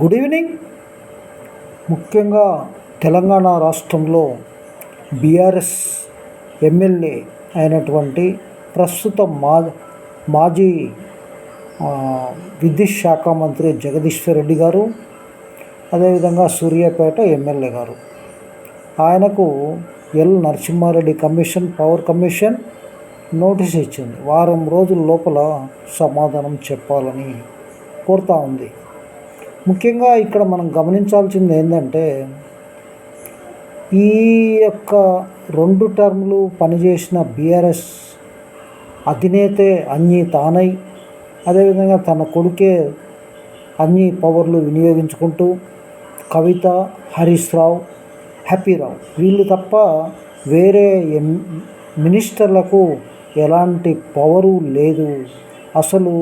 Good evening ముఖ్యంగా తెలంగాణ రాష్ట్రంలో BRS MLA అయినటువంటి ప్రస్తుత మా మాజీ విద్యుత్ శాఖ మంత్రి జగదీశ్వర్ రెడ్డి గారు అదేవిధంగా సూర్యాపేట ఎమ్మెల్యే గారు. ఆయనకు L Narasimha Reddy commission power commission notice ఇచ్చింది. వారం రోజుల లోపల సమాధానం చెప్పాలని కోరుతా ఉంది. ముఖ్యంగా ఇక్కడ మనం గమనించాల్సింది ఏంటంటే ఈ యొక్క రెండు టర్ములు పనిచేసిన బీఆర్ఎస్ అధినేతే అన్నీ తానై అదేవిధంగా తన కొడుకే అన్ని పవర్లు వినియోగించుకుంటూ కవిత హరీష్ రావు హ్యాపీరావు వీళ్ళు తప్ప వేరే ఎం మినిస్టర్లకు ఎలాంటి పవరు లేదు. అసలు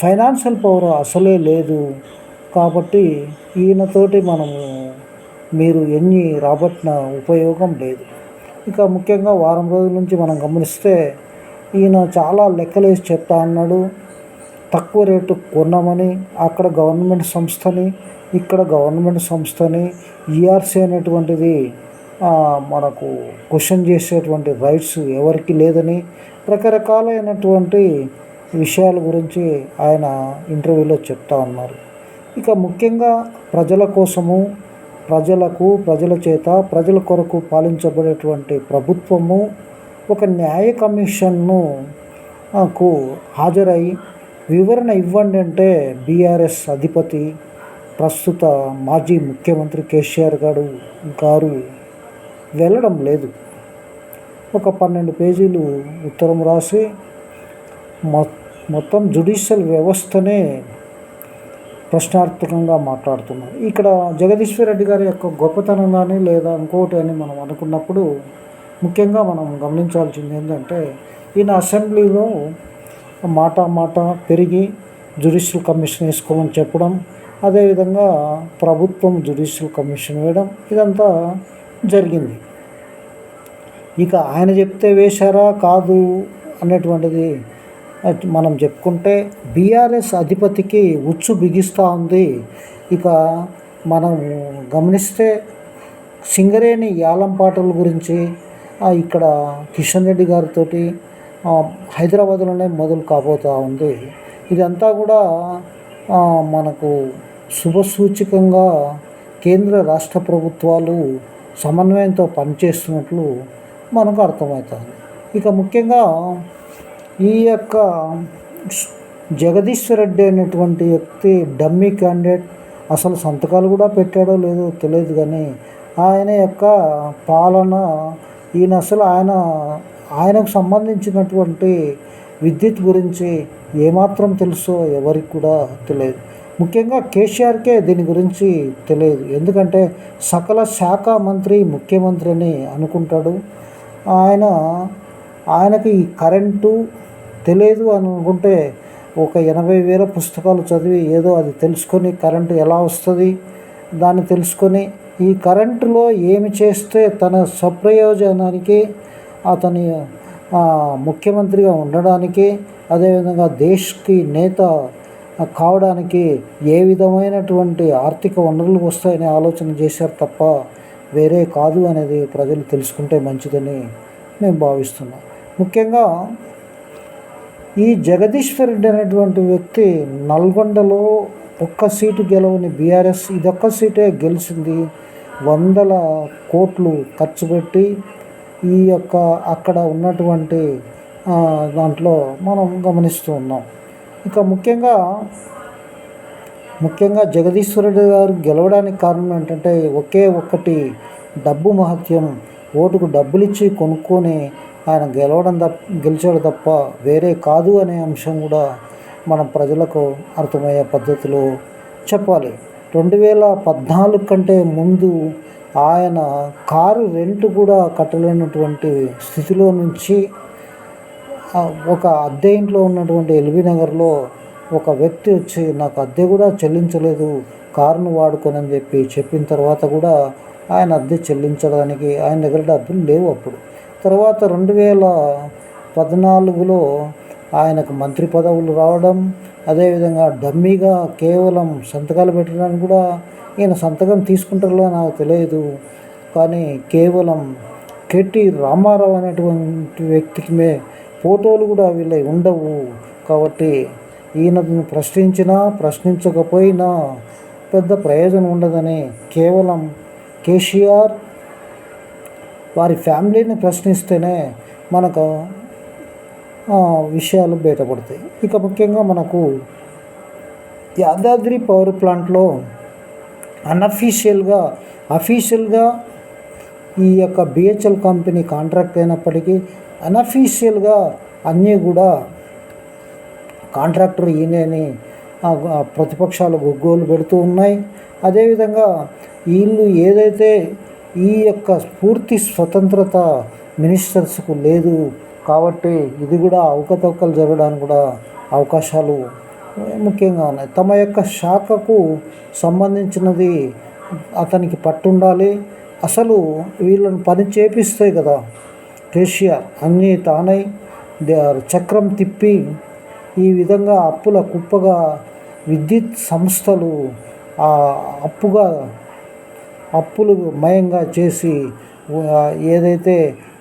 ఫైనాన్షియల్ పవర్ అసలే లేదు. కాబట్టి ఈయనతోటి మనము మీరు ఎన్ని రాబట్టిన ఉపయోగం లేదు. ఇక ముఖ్యంగా వారం రోజుల నుంచి మనం గమనిస్తే ఈయన చాలా లెక్కలేసి చెప్తా అన్నాడు. తక్కువ రేటు కొన్నామని అక్కడ గవర్నమెంట్ సంస్థని ఇక్కడ గవర్నమెంట్ సంస్థని ఈఆర్సీ అనేటువంటిది మనకు క్వశ్చన్ చేసేటువంటి రైట్స్ ఎవరికి లేదని రకరకాలైనటువంటి విషయాల గురించి ఆయన ఇంటర్వ్యూలో చెప్తా ఉన్నారు. ఇక ముఖ్యంగా ప్రజల కోసము ప్రజలకు ప్రజల చేత ప్రజల కొరకు పాలించబడేటువంటి ప్రభుత్వము ఒక న్యాయ కమిషన్ను నాకు కు హాజరై వివరణ ఇవ్వండి అంటే బీఆర్ఎస్ అధిపతి ప్రస్తుత మాజీ ముఖ్యమంత్రి కేసీఆర్ గారు గారు వెళ్ళడం లేదు. ఒక పన్నెండు పేజీలు ఉత్తరం రాసి మొ- మొత్తం జుడిషియల్ వ్యవస్థనే ప్రశ్నార్థకంగా మాట్లాడుతున్నారు. ఇక్కడ జగదీశ్వర్ రెడ్డి గారి యొక్క గొప్పతనం కానీ లేదా ఇంకోటి అని మనం అనుకున్నప్పుడు ముఖ్యంగా మనం గమనించాల్సింది ఏంటంటే ఈయన అసెంబ్లీలో మాట మాట పెరిగి జ్యుడిషియల్ కమిషన్ వేసుకోమని చెప్పడం అదేవిధంగా ప్రభుత్వం జ్యుడిషియల్ కమిషన్ వేయడం ఇదంతా జరిగింది. ఇక ఆయన చెప్తే వేశారా? కాదు అనేటువంటిది మనం చెప్పుకుంటే బీఆర్ఎస్ అధిపతికి ఉచ్చు బిగిస్తూ ఉంది. ఇక మనం గమనిస్తే సింగరేణి యాలం పాటల గురించి ఇక్కడ కిషన్ రెడ్డి గారితో హైదరాబాద్లోనే మొదలు కాబోతూ ఉంది. ఇదంతా కూడా మనకు శుభసూచకంగా కేంద్ర రాష్ట్ర ప్రభుత్వాలు సమన్వయంతో పనిచేస్తున్నట్లు మనకు అర్థమవుతుంది. ఇక ముఖ్యంగా ఈ యొక్క జగదీశ్వర్ రెడ్డి అనేటువంటి వ్యక్తి డమ్మీ క్యాండిడేట్. అసలు సంతకాలు కూడా పెట్టాడో లేదో తెలియదు కానీ ఆయన యొక్క పాలన ఈయన అసలు ఆయన ఆయనకు సంబంధించినటువంటి విద్యుత్ గురించి ఏమాత్రం తెలుసో ఎవరికి కూడా తెలియదు. ముఖ్యంగా కేసీఆర్కే దీని గురించి తెలియదు. ఎందుకంటే సకల శాఖ మంత్రి ముఖ్యమంత్రి అని అనుకుంటాడు. ఆయన ఆయనకి ఈ కరెంటు తెలియదు అని అనుకుంటే ఒక ఎనభై వేల పుస్తకాలు చదివి ఏదో అది తెలుసుకొని కరెంటు ఎలా వస్తుంది దాన్ని తెలుసుకొని ఈ కరెంటులో ఏమి చేస్తే తన స్వప్రయోజనానికి అతని ముఖ్యమంత్రిగా ఉండడానికి అదేవిధంగా దేశ్కి నేత కావడానికి ఏ విధమైనటువంటి ఆర్థిక వనరులు వస్తాయనే ఆలోచన చేశారు తప్ప వేరే కాదు అనేది ప్రజలు తెలుసుకుంటే మంచిదని మేము భావిస్తున్నాం. ముఖ్యంగా ఈ జగదీశ్వర్ రెడ్డి అనేటువంటి వ్యక్తి నల్గొండలో ఒక్క సీటు గెలవని బీఆర్ఎస్ ఇదొక్క సీటే గెలిచింది. వందల కోట్లు ఖర్చు పెట్టి ఈ యొక్క అక్కడ ఉన్నటువంటి దాంట్లో మనం గమనిస్తూ ఉన్నాం. ఇక ముఖ్యంగా ముఖ్యంగా జగదీశ్వర్ రెడ్డి గారు గెలవడానికి కారణం ఏంటంటే ఒకే ఒక్కటి డబ్బు మహత్యం. ఓటుకు డబ్బులు ఇచ్చి కొనుక్కొని ఆయన గెలవడం తప్ప గెలిచాడు తప్ప వేరే కాదు అనే అంశం కూడా మనం ప్రజలకు అర్థమయ్యే పద్ధతిలో చెప్పాలి. రెండు వేల పద్నాలుగు కంటే ముందు ఆయన కారు రెంట్ కూడా కట్టలేనటువంటి స్థితిలో నుంచి ఒక అద్దె ఇంట్లో ఉన్నటువంటి ఎల్బీ నగర్లో ఒక వ్యక్తి వచ్చి నాకు అద్దె కూడా చెల్లించలేదు కారును వాడుకోనని చెప్పి చెప్పిన తర్వాత కూడా ఆయన అద్దె చెల్లించడానికి ఆయన దగ్గర డబ్బులు లేవు అప్పుడు. తర్వాత రెండు వేల పద్నాలుగులో ఆయనకు మంత్రి పదవులు రావడం అదేవిధంగా డమ్మీగా కేవలం సంతకాలు పెట్టడానికి కూడా ఈయన సంతకం తీసుకుంటారో నాకు తెలియదు. కానీ కేవలం కెటి రామారావు అనేటువంటి వ్యక్తికి మే ఫోటోలు కూడా వీళ్ళ ఉండవు. కాబట్టి ఈయనను ప్రశ్నించినా ప్రశ్నించకపోయినా పెద్ద ప్రయోజనం ఉండదని కేవలం కేసీఆర్ వారి ఫ్యామిలీని ప్రశ్నిస్తేనే మనకు విషయాలు బయటపడతాయి. ఇక ముఖ్యంగా మనకు యాదాద్రి పవర్ ప్లాంట్లో అన్అఫీషియల్గా అఫీషియల్గా ఈ యొక్క బిహెచ్ఎల్ కంపెనీ కాంట్రాక్ట్ అయినప్పటికీ అన్అఫీషియల్గా అన్నీ కూడా కాంట్రాక్టర్ ఈయనని ప్రతిపక్షాలు గొగ్గోలు పెడుతూ ఉన్నాయి. అదేవిధంగా వీళ్ళు ఏదైతే ఈ యొక్క పూర్తి స్వతంత్రత మినిస్టర్స్కు లేదు కాబట్టి ఇది కూడా అవకతవకలు జరగడానికి కూడా అవకాశాలు ముఖ్యంగా ఉన్నాయి. తమ యొక్క శాఖకు సంబంధించినది అతనికి పట్టుండాలి. అసలు వీళ్ళని పని చేపిస్తాయి కదా కేసీఆర్ అన్నీ తానై చక్రం తిప్పి ఈ విధంగా అప్పుల కుప్పగా విద్యుత్ సంస్థలు అప్పుగా అప్పులు మయంగా చేసి ఏదైతే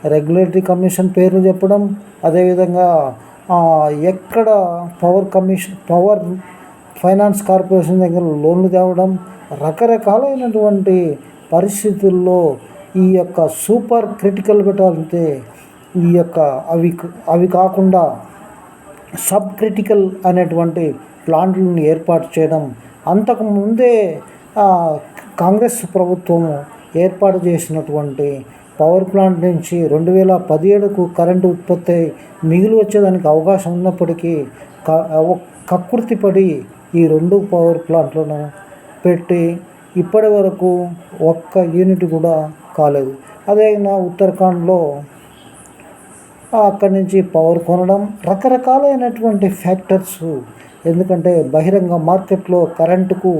రెగ్యులేటరీ కమిషన్ పేర్లు చెప్పడం అదేవిధంగా ఎక్కడ power commission power finance corporation దగ్గర లోన్లు తేవడం రకరకాలైనటువంటి పరిస్థితుల్లో ఈ యొక్క సూపర్ క్రిటికల్ పెట్టాలంటే ఈ యొక్క అవి అవి కాకుండా సబ్ క్రిటికల్ అనేటువంటి ప్లాంట్లను ఏర్పాటు చేయడం అంతకుముందే కాంగ్రెస్ ప్రభుత్వం ఏర్పాటు చేసినటువంటి పవర్ ప్లాంట్ నుంచి రెండు వేల పదిహేడుకు కరెంటు ఉత్పత్తి అయి మిగిలి వచ్చేదానికి అవకాశం ఉన్నప్పటికీ క ఒక్- పడి ఈ రెండు పవర్ ప్లాంట్లను పెట్టి ఇప్పటి వరకు ఒక్క యూనిట్ కూడా కాలేదు. అదే నా ఉత్తరాఖండ్లో అక్కడి నుంచి పవర్ కొనడం రకరకాలైనటువంటి ఫ్యాక్టర్స్ ఎందుకంటే బహిరంగ మార్కెట్లో కరెంటుకు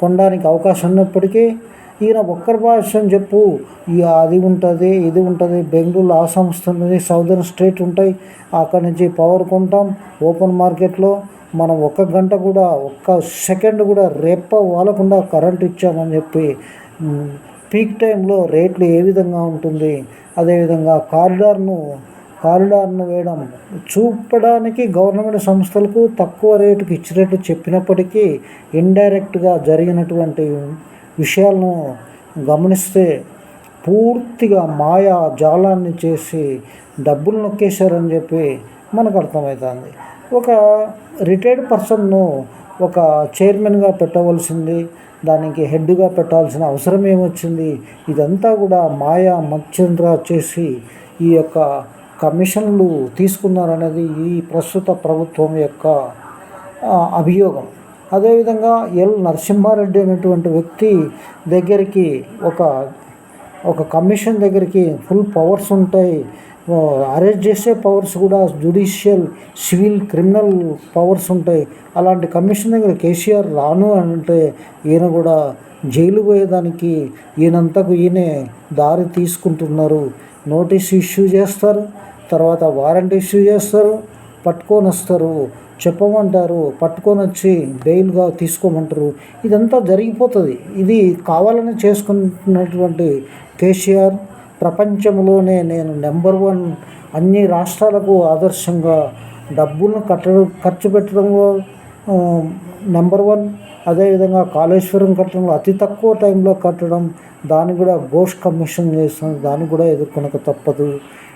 కొనడానికి అవకాశం ఉన్నప్పటికీ ఈయన ఒక్కరి భాష్యం చెప్పు. అది ఉంటుంది ఇది ఉంటుంది బెంగళూరు ఆ సంస్థ ఉంది సౌదర్న్ స్టేట్ ఉంటాయి. అక్కడి నుంచి పవర్ కొంటాం. ఓపెన్ మార్కెట్లో మనం ఒక్క గంట కూడా ఒక్క సెకండ్ కూడా రెప్ప వాలకుండా కరెంట్ ఇచ్చామని చెప్పి పీక్ టైంలో రేట్లు ఏ విధంగా ఉంటుంది? అదేవిధంగా కారిడార్ను కారిడార్ను వేయడం చూపడానికి గవర్నమెంట్ సంస్థలకు తక్కువ రేటుకి ఇచ్చినట్టు చెప్పినప్పటికీ ఇండైరెక్ట్గా జరిగినటువంటి విషయాలను గమనిస్తే పూర్తిగా మాయా జాలాన్ని చేసి డబ్బులు నొక్కేశారని చెప్పి మనకు అర్థమవుతుంది. ఒక రిటైర్డ్ పర్సన్ను ఒక చైర్మన్గా పెట్టవలసింది దానికి హెడ్గా పెట్టాల్సిన అవసరం ఏమొచ్చింది? ఇదంతా కూడా మాయా మచ్చంద్ర చేసి ఈ యొక్క కమిషన్లు తీసుకున్నారనేది ఈ ప్రస్తుత ప్రభుత్వం యొక్క అభియోగం. అదేవిధంగా ఎల్ నరసింహారెడ్డి అనేటువంటి వ్యక్తి దగ్గరికి ఒక ఒక కమిషన్ దగ్గరికి ఫుల్ పవర్స్ ఉంటాయి. అరెస్ట్ చేసే పవర్స్ కూడా జుడిషియల్ సివిల్ క్రిమినల్ పవర్స్ ఉంటాయి. అలాంటి కమిషన్ దగ్గర కేసీఆర్ రాను అంటే ఈయన కూడా జైలు పోయేదానికి ఈయనంతకు ఈయనే దారి తీసుకుంటున్నారు. నోటీస్ ఇష్యూ చేస్తారు. తర్వాత వారెంట్ ఇష్యూ చేస్తారు పట్టుకొని వస్తారు చెప్పమంటారు పట్టుకొని వచ్చి బెయిల్గా తీసుకోమంటారు. ఇదంతా జరిగిపోతుంది. ఇది కావాలని చేసుకున్నటువంటి కేసీఆర్ ప్రపంచంలోనే నేను నెంబర్ వన్ అన్ని రాష్ట్రాలకు ఆదర్శంగా డబ్బులను కట్టడం ఖర్చు పెట్టడంలో నెంబర్ వన్ అదేవిధంగా కాళేశ్వరం కట్టడంలో అతి తక్కువ టైంలో కట్టడం దాన్ని కూడా ఘోష్ కమిషన్ చేస్తుంది దాన్ని కూడా ఎదుర్కొనక తప్పదు.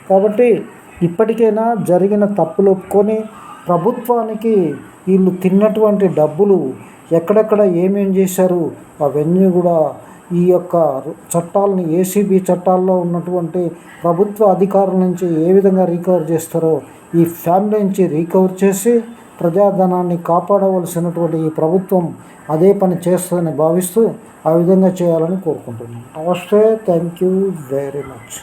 కాబట్టి ఇప్పటికైనా జరిగిన తప్పులు ఒప్పుకొని ప్రభుత్వానికి వీళ్ళు తిన్నటువంటి డబ్బులు ఎక్కడెక్కడ ఏమేం చేశారు అవన్నీ కూడా ఈ యొక్క చట్టాలని ఏసీబీ చట్టాల్లో ఉన్నటువంటి ప్రభుత్వ అధికారుల నుంచి ఏ విధంగా రికవర్ చేస్తారో ఈ ఫ్యామిలీ నుంచి రీకవర్ చేసి ప్రజాధనాన్ని కాపాడవలసినటువంటి ఈ ప్రభుత్వం అదే పని చేస్తుందని భావిస్తూ ఆ విధంగా చేయాలని కోరుకుంటున్నాను. Namaste. Thank you very much.